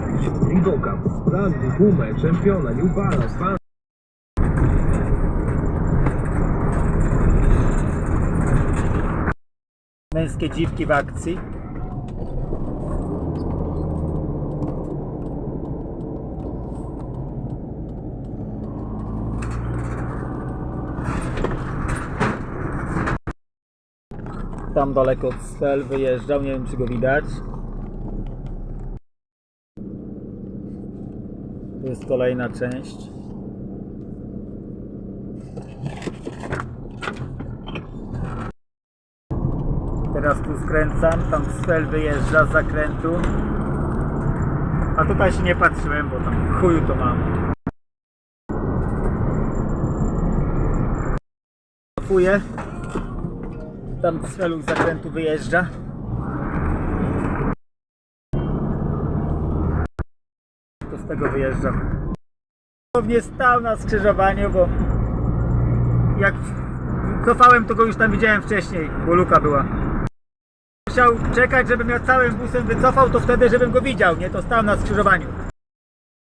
kupić. Sprawdź gumę, czempiona, New Balance, fan. Męskie dziwki w akcji. Tam daleko od wyjeżdżał, nie wiem czy go widać. To jest kolejna część. Teraz tu skręcam, tam stel wyjeżdża z zakrętu. A tutaj się nie patrzyłem, bo tam chuju to mam. Cofuję. Tam z zakrętu wyjeżdża. To z tego wyjeżdżam. Pewnie stał na skrzyżowaniu, bo jak cofałem, to go już tam widziałem wcześniej, bo luka była. Musiał czekać, żebym ja całym busem wycofał, to wtedy, żebym go widział, nie? To stał na skrzyżowaniu.